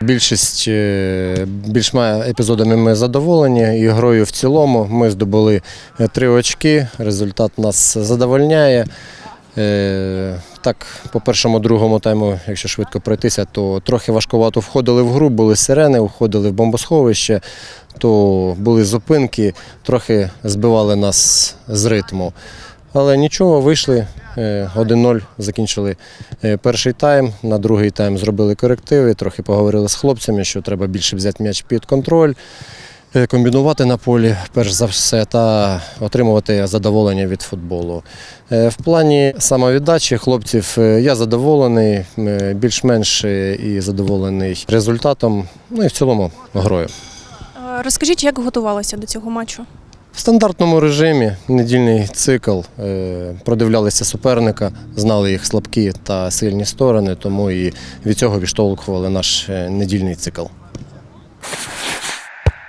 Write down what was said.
Більшість е, більшма епізодами ми задоволені. І грою в цілому ми здобули е, три очки. Результат нас задовольняє. Е, Так, по першому, другому тайму, якщо швидко пройтися, то трохи важкувато входили в гру, були сирени, входили в бомбосховище, то були зупинки, трохи збивали нас з ритму. Але нічого, вийшли. е, 1-0 закінчили е, перший тайм. На другий тайм зробили корективи, трохи поговорили з хлопцями, що треба більше взяти м'яч під контроль, е, комбінувати на полі, перш за все, та отримувати задоволення від футболу. Е, В плані самовіддачі хлопців е, я задоволений, е, більш-менш е, і задоволений результатом, ну і в цілому грою. Е, Розкажіть, як готувалися до цього матчу? В стандартному режимі недільний цикл е, продивлялися суперника, знали їх слабкі та сильні сторони, тому і від цього відштовхували наш е, недільний цикл.